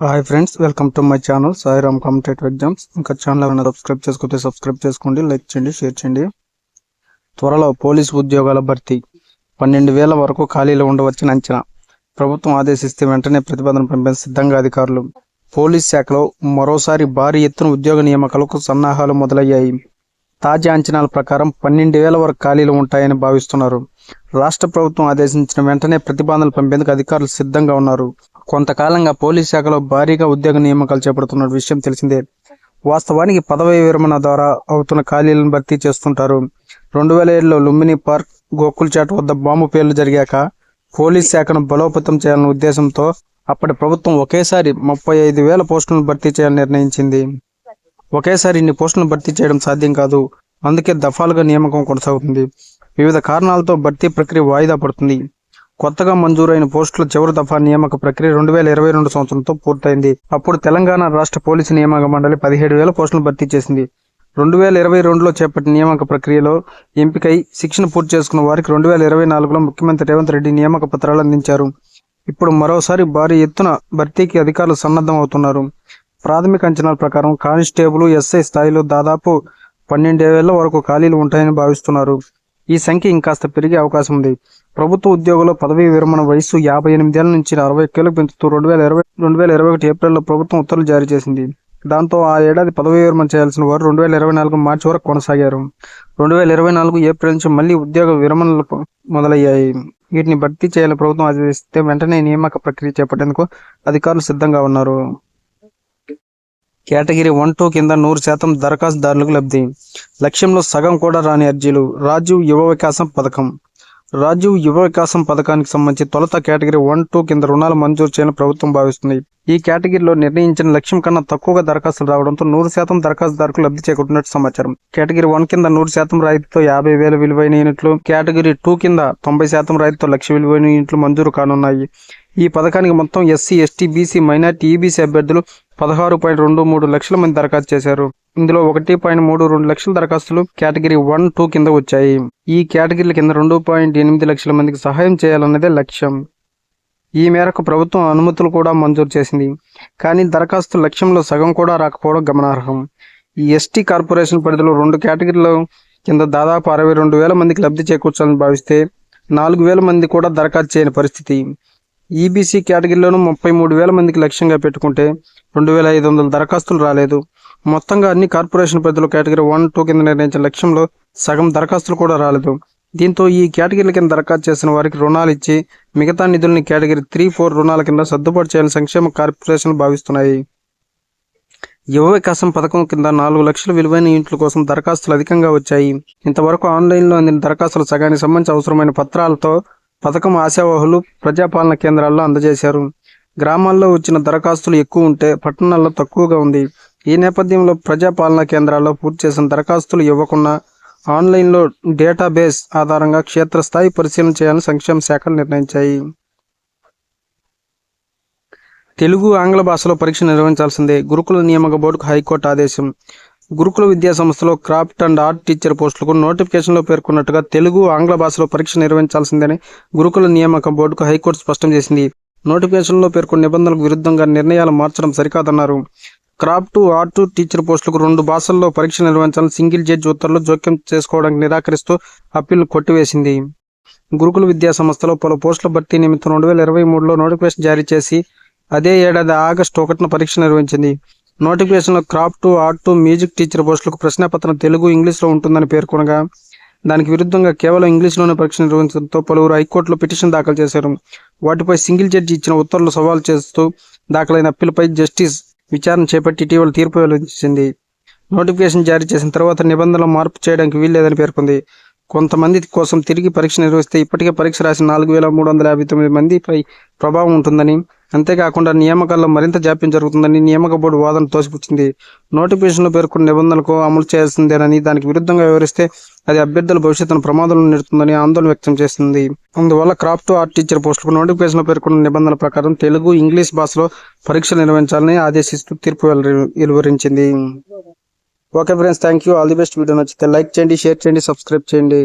Hi friends welcome to my channel Sairam competitive exams ఇంకా channel ఏమైనా subscribe చేసుకుంటే subscribe చేసుకోండి లైక్ చేయండి షేర్ చేయండి. త్వరలో పోలీసు ఉద్యోగాల భర్తీ. పన్నెండు వేల వరకు ఖాళీలు ఉండవచ్చని అంచనా. ప్రభుత్వం ఆదేశిస్తే వెంటనే ప్రతిపాదన పంపిన సిద్ధంగా అధికారులు. పోలీస్ శాఖలో మరోసారి భారీ ఎత్తున ఉద్యోగ నియామకాలకు సన్నాహాలు మొదలయ్యాయి. తాజా అంచనాల ప్రకారం పన్నెండు వేల వరకు ఖాళీలు ఉంటాయని భావిస్తున్నారు. రాష్ట్ర ప్రభుత్వం ఆదేశించిన వెంటనే ప్రతిపాదనలు పంపేందుకు అధికారులు సిద్ధంగా ఉన్నారు. కొంతకాలంగా పోలీస్ శాఖలో భారీగా ఉద్యోగ నియామకాలు చేపడుతున్న విషయం తెలిసిందే. వాస్తవానికి పదవి విరమణ ద్వారా అవుతున్న ఖాళీలను భర్తీ చేస్తుంటారు. రెండు వేల ఏడులో లుంబిని పార్క్ గోకుల్చాట్ వద్ద బాంబు పేర్లు జరిగాక పోలీస్ శాఖను బలోపేతం చేయాలన్న ఉద్దేశంతో అప్పటి ప్రభుత్వం ఒకేసారి ముప్పై ఐదు వేల పోస్టులను భర్తీ చేయాలని నిర్ణయించింది. ఒకేసారి ఇన్ని పోస్టులను భర్తీ చేయడం సాధ్యం కాదు. అందుకే దఫాలుగా నియామకం కొనసాగుతుంది. వివిధ కారణాలతో భర్తీ ప్రక్రియ వాయిదా పడుతుంది. కొత్తగా మంజూరైన పోస్టుల చివరి దఫా నియామక ప్రక్రియ రెండు వేల ఇరవై రెండు సంవత్సరంతో పూర్తయింది. అప్పుడు తెలంగాణ రాష్ట్ర పోలీసు నియామక మండలి పదిహేడు వేల పోస్టులు భర్తీ చేసింది. రెండు వేల ఇరవై రెండులో చేపట్టిన నియామక ప్రక్రియలో ఎంపికై శిక్షణ పూర్తి చేసుకున్న వారికి రెండు వేల ఇరవై నాలుగులో ముఖ్యమంత్రి రేవంత్ రెడ్డి నియామక పత్రాలు అందించారు. ఇప్పుడు మరోసారి భారీ ఎత్తున భర్తీకి అధికారులు సన్నద్ధం అవుతున్నారు. ప్రాథమిక అంచనాల ప్రకారం కానిస్టేబుల్ ఎస్ఐ స్థాయిలో దాదాపు పన్నెండు వేల వరకు ఖాళీలు ఉంటాయని భావిస్తున్నారు. ఈ సంఖ్య ఇంకాస్త పెరిగే అవకాశం ఉంది. ప్రభుత్వ ఉద్యోగుల పదవీ విరమణ వయసు యాభై ఎనిమిదేళ్ళ నుంచి అరవై ఒక్కేళ్ళకు పెంచుతూ రెండు వేల ఇరవై రెండు వేల ఇరవై ఒకటి ఏప్రిల్లో ప్రభుత్వం ఉత్తర్వులు జారీ చేసింది. దాంతో ఆ ఏడాది పదవీ విరమణ చేయాల్సిన వారు రెండు వేల ఇరవై నాలుగు మార్చి వరకు కొనసాగారు. రెండు వేల ఇరవై నాలుగు ఏప్రిల్ నుంచి మళ్ళీ ఉద్యోగ విరమణలు మొదలయ్యాయి. వీటిని భర్తీ చేయాలని ప్రభుత్వం ఆదేశిస్తే వెంటనే నియామక ప్రక్రియ చేపట్టేందుకు అధికారులు సిద్ధంగా ఉన్నారు. కేటగిరీ వన్ టూ కింద నూరు శాతం దరఖాస్తుదారులకు లబ్ధి. లక్ష్యంలో సగం కూడా రాని అర్జీలు. రాజీవ్ యువ వికాసం పథకం. రాజీవ్ యువ వికాసం పథకానికి సంబంధించి తొలుత కేటగిరీ వన్ టూ కింద రుణాలు మంజూరు చేయాలని ప్రభుత్వం భావిస్తుంది. ఈ కేటగిరీలో నిర్ణయించిన లక్ష్యం కన్నా తక్కువగా దరఖాస్తులు రావడంతో నూరు శాతం దరఖాస్తుదారులకు లబ్ధి చేకూరినట్టు సమాచారం. కేటగిరీ వన్ కింద నూరు శాతం రాయితీతో యాభై వేల విలువైన యూనిట్లు కేటగిరీ టూ కింద తొంభై శాతం రాయితీతో లక్ష విలువైన యూనిట్లు మంజూరు కానున్నాయి. ఈ పథకానికి మొత్తం SC ST BC minority EBC అభ్యర్థులు పదహారు పాయింట్ రెండు మూడు లక్షల మంది దరఖాస్తు చేశారు. ఇందులో ఒకటి పాయింట్ మూడు రెండు లక్షల దరఖాస్తులు కేటగిరీ వన్ టూ కింద వచ్చాయి. ఈ కేటగిరీల కింద రెండు పాయింట్ ఎనిమిది లక్షల మందికి సహాయం చేయాలన్నదే లక్ష్యం. ఈ మేరకు ప్రభుత్వం అనుమతులు కూడా మంజూరు చేసింది. కానీ దరఖాస్తు లక్ష్యంలో సగం కూడా రాకపోవడం గమనార్హం. ఈ ఎస్టీ కార్పొరేషన్ పరిధిలో రెండు కేటగిరీల కింద దాదాపు అరవై రెండు వేల మందికి లబ్ధి చేకూర్చాలని భావిస్తే నాలుగు వేల మంది కూడా దరఖాస్తు చేయని పరిస్థితి. ఈబీసీ కేటగిరీలోనూ ముప్పై మూడు వేల మందికి లక్ష్యంగా పెట్టుకుంటే రెండు వేల ఐదు వందల దరఖాస్తులు రాలేదు. మొత్తంగా అన్ని కార్పొరేషన్ పరిధిలో కేటగిరీ వన్ టూ కింద నిర్ణయించిన లక్ష్యంలో సగం దరఖాస్తులు కూడా రాలేదు. దీంతో ఈ కేటగిరీల కింద దరఖాస్తు చేసిన వారికి రుణాలు ఇచ్చి మిగతా నిధుల్ని కేటగిరీ త్రీ ఫోర్ రుణాల కింద సర్దుబాటు చేయాలని సంక్షేమ కార్పొరేషన్లు భావిస్తున్నాయి. యువ వికాసం పథకం కింద నాలుగు లక్షల విలువైన యూనిట్ల కోసం దరఖాస్తులు అధికంగా వచ్చాయి. ఇంతవరకు ఆన్లైన్లో అందిన దరఖాస్తుల సగానికి సంబంధించి అవసరమైన పత్రాలతో పథకం ఆశావాహులు ప్రజాపాలన కేంద్రాల్లో అందజేశారు. గ్రామాల్లో వచ్చిన దరఖాస్తులు ఎక్కువ ఉంటే పట్టణాల్లో తక్కువగా ఉంది. ఈ నేపథ్యంలో ప్రజాపాలన కేంద్రాల్లో పూర్తి చేసిన దరఖాస్తులు ఇవ్వకుండా ఆన్లైన్లో డేటాబేస్ ఆధారంగా క్షేత్రస్థాయి పరిశీలన చేయాలని సంక్షేమ శాఖలు నిర్ణయించాయి. తెలుగు ఆంగ్ల భాషలో పరీక్ష నిర్వహించాల్సిందే. గురుకుల నియామక బోర్డుకు హైకోర్టు ఆదేశం. గురుకుల విద్యా సంస్థలో క్రాఫ్ట్ అండ్ ఆర్ట్ టీచర్ పోస్టులకు నోటిఫికేషన్లో పేర్కొన్నట్టుగా తెలుగు ఆంగ్ల భాషలో పరీక్ష నిర్వహించాల్సిందని గురుకుల నియామక బోర్డుకు హైకోర్టు స్పష్టం చేసింది. నోటిఫికేషన్లో పేర్కొన్న నిబంధనలకు విరుద్ధంగా నిర్ణయాలు మార్చడం సరికాదన్నారు. క్రాఫ్ట్ ఆర్ట్ టీచర్ పోస్టులకు రెండు భాషల్లో పరీక్ష నిర్వహించాలని సింగిల్ జడ్జి ఉత్తర్వులు జోక్యం చేసుకోవడానికి నిరాకరిస్తూ అప్పీల్ కొట్టివేసింది. గురుకుల విద్యా సంస్థలో పలు పోస్టుల భర్తీ నిమిత్తం రెండు వేల ఇరవై మూడులో నోటిఫికేషన్ జారీ చేసి అదే ఏడాది ఆగస్టు ఒకటిన పరీక్ష నిర్వహించింది. నోటిఫికేషన్లో క్రాఫ్ట్ ఆర్ట్ మ్యూజిక్ టీచర్ పోస్టులకు ప్రశ్నాపత్రం తెలుగు ఇంగ్లీష్లో ఉంటుందని పేర్కొనగా దానికి విరుద్ధంగా కేవలం ఇంగ్లీష్లోనే పరీక్ష నిర్వహించడంతో పలువురు హైకోర్టులో పిటిషన్ దాఖలు చేశారు. వాటిపై సింగిల్ జడ్జి ఇచ్చిన ఉత్తర్వులు సవాల్ చేస్తూ దాఖలైన అప్పీలపై జస్టిస్ విచారణ చేపట్టి ఇటీవల తీర్పు వెలువరించింది. నోటిఫికేషన్ జారీ చేసిన తర్వాత నిబంధనలు మార్పు చేయడానికి వీల్లేదని పేర్కొంది. కొంతమంది కోసం తిరిగి పరీక్ష నిర్వహిస్తే ఇప్పటికే పరీక్ష రాసిన నాలుగు వేల మూడు వందల యాభై తొమ్మిది మందిపై ప్రభావం ఉంటుందని అంతేకాకుండా నియామకాల్లో మరింత జాప్యం జరుగుతుందని నియామక బోర్డు వాదన తోసిపుచ్చింది. నోటిఫికేషన్లో పేర్కొన్న నిబంధనలకు అమలు చేయాల్సిందేనని దానికి విరుద్ధంగా వివరిస్తే అది అభ్యర్థుల భవిష్యత్తును ప్రమాదంలో నెడుతుందని ఆందోళన వ్యక్తం చేసింది. అందువల్ల క్రాఫ్ట్ ఆర్ట్ టీచర్ పోస్టులకు నోటిఫికేషన్లో పేర్కొన్న నిబంధనల ప్రకారం తెలుగు ఇంగ్లీష్ భాషలో పరీక్షలు నిర్వహించాలని ఆదేశిస్తూ తీర్పు వెలువరించింది. Okay friends thank you all the best. Video నచ్చితే లైక్ చేయండి షేర్ చేయండి సబ్స్క్రైబ్ చేయండి.